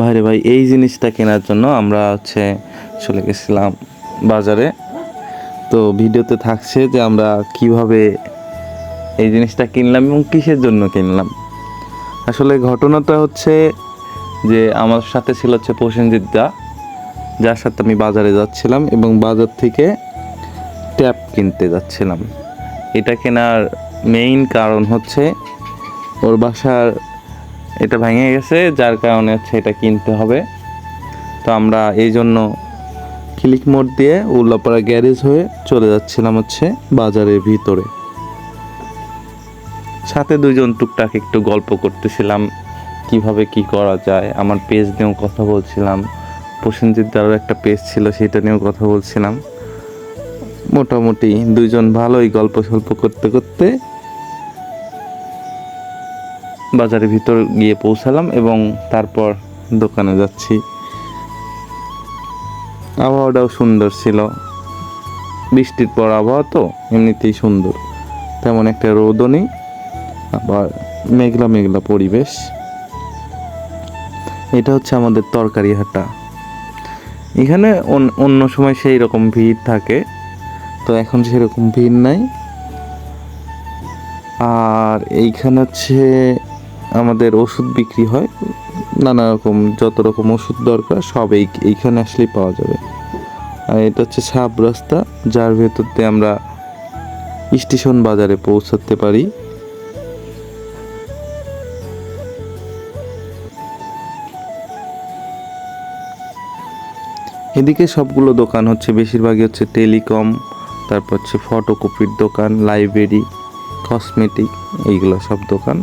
ভাইরে ভাই, এই জিনিসটা কেনার জন্য আমরা হচ্ছে চলে গেছিলাম বাজারে। তো ভিডিওতে থাকছে যে আমরা কীভাবে এই জিনিসটা কিনলাম এবং কিসের জন্য কিনলাম। আসলে ঘটনাটা হচ্ছে যে আমার সাথে ছিল হচ্ছে প্রসেনজিৎ দা, যার সাথে আমি বাজারে যাচ্ছিলাম এবং বাজার থেকে ট্যাপ কিনতে যাচ্ছিলাম। এটা কেনার মেইন কারণ হচ্ছে ওর বাসার এটা ভেঙে গেছে, যার কারণে হচ্ছে এটা কিনতে হবে। তো আমরা এই জন্য ক্লিক মোড দিয়ে উল্লাপাড়া গ্যারেজ হয়ে চলে যাচ্ছিলাম হচ্ছে বাজারের ভিতরে। সাথে দুইজন টুকটাক একটু গল্প করতেছিলাম, কীভাবে কি করা যায়। আমার পেজ নিয়েও কথা বলছিলাম। প্রসেনজিৎ দ্বারাও একটা পেজ ছিল, সেটা নিয়েও কথা বলছিলাম। মোটামুটি দুজন ভালোই গল্প সল্প করতে করতে বাজারের ভিতর গিয়ে পৌঁছালাম এবং তারপর দোকানে যাচ্ছি। আবহাওয়াটাও সুন্দর ছিল। বৃষ্টির পর আবহাওয়া তো এমনিতেই সুন্দর। তেমন একটা রোদও নেই, আবার মেঘলা মেঘলা পরিবেশ। এটা হচ্ছে আমাদের তরকারি হাটা এখানে অন- অন্য সময় সেই রকম ভিড় থাকে, তো এখন সেরকম ভিড় নাই। আর এইখানে হচ্ছে আমাদের ওষুধ বিক্রি হয়, নানা রকম যত রকম ওষুধ দরকার সব এই, এইখানে আসলেই পাওয়া যাবে। আর এটা হচ্ছে সাব রাস্তা, যার ভেতর দিয়ে আমরা স্টেশন বাজারে পৌঁছাতে পারি। এদিকে সবগুলো দোকান হচ্ছে, বেশিরভাগই হচ্ছে টেলিকম, তারপর হচ্ছে ফটোকপির দোকান, লাইব্রেরি, কসমেটিক, এইগুলো সব দোকান।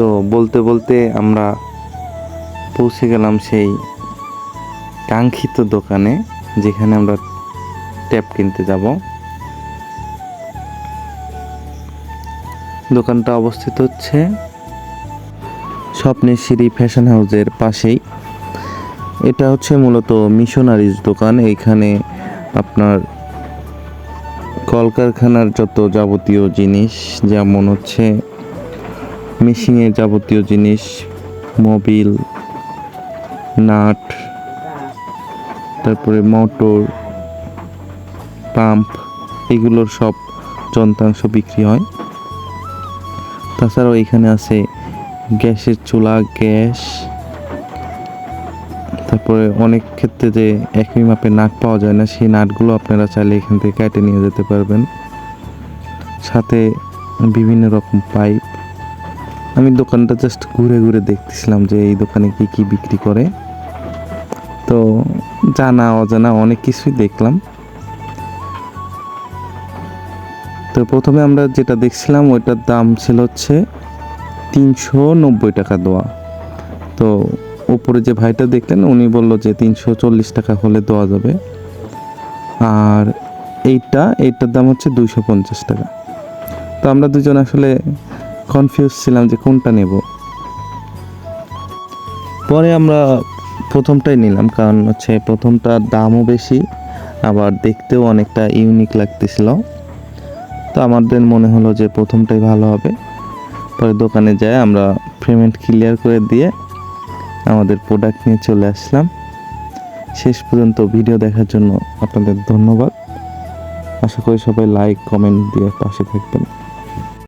তো বলতে বলতে আমরা পৌঁছে গেলাম সেই কাঙ্ক্ষিত দোকানে, যেখানে আমরা ট্যাপ কিনতে যাব। দোকানটা অবস্থিত হচ্ছে স্বপ্নের সিঁড়ি ফ্যাশন হাউসের পাশেই। এটা হচ্ছে মূলত মিশনারিজ দোকান এইখানে আপনার কলকারখানার যত যাবতীয় জিনিস, যেমন হচ্ছে মেশিনের যাবতীয় জিনিস, মোবিল, নাট, তারপরে মোটর, পাম্প, এগুলোর সব যন্ত্রাংশ বিক্রি হয়। তাছাড়াও এখানে আছে গ্যাসের চুলা, গ্যাস, তারপরে অনেক ক্ষেত্রে যে একই মাপে নাট পাওয়া যায় না, সেই নাটগুলো আপনারা চাইলে এখান থেকে কেটে নিয়ে যেতে পারবেন। সাথে বিভিন্ন রকম পাইপ আমি দোকানটা জাস্ট ঘুরে ঘুরে দেখতেছিলাম যে এই দোকানে কি কি বিক্রি করে। তো জানা, অজানা অনেক কিছুই দেখলাম। তো প্রথমে আমরা যেটা দেখছিলাম, ওইটার দাম ছিল হচ্ছে তিনশো নব্বই টাকা দেওয়া তো উপরে যে ভাইটা দেখলেন, উনি বলল যে তিনশো চল্লিশ টাকা হলে দেওয়া যাবে। আর এইটা, এইটার দাম হচ্ছে দুইশো পঞ্চাশ টাকা। তো আমরা দুজন আসলে কনফিউজ ছিলাম যে কোনটা নেব। পরে আমরা প্রথমটাই নিলাম, কারণ হচ্ছে প্রথমটার দামও বেশি, আবার দেখতেও অনেকটা ইউনিক লাগতেছিল। তো আমাদের মনে হলো যে প্রথমটাই ভালো হবে। পরে দোকানে যায় আমরা পেমেন্ট ক্লিয়ার করে দিয়ে আমাদের প্রোডাক্ট নিয়ে চলে আসলাম। শেষ পর্যন্ত ভিডিও দেখার জন্য আপনাদের ধন্যবাদ। আশা করি সবাই লাইক কমেন্ট দিয়ে পাশে থাকবেন।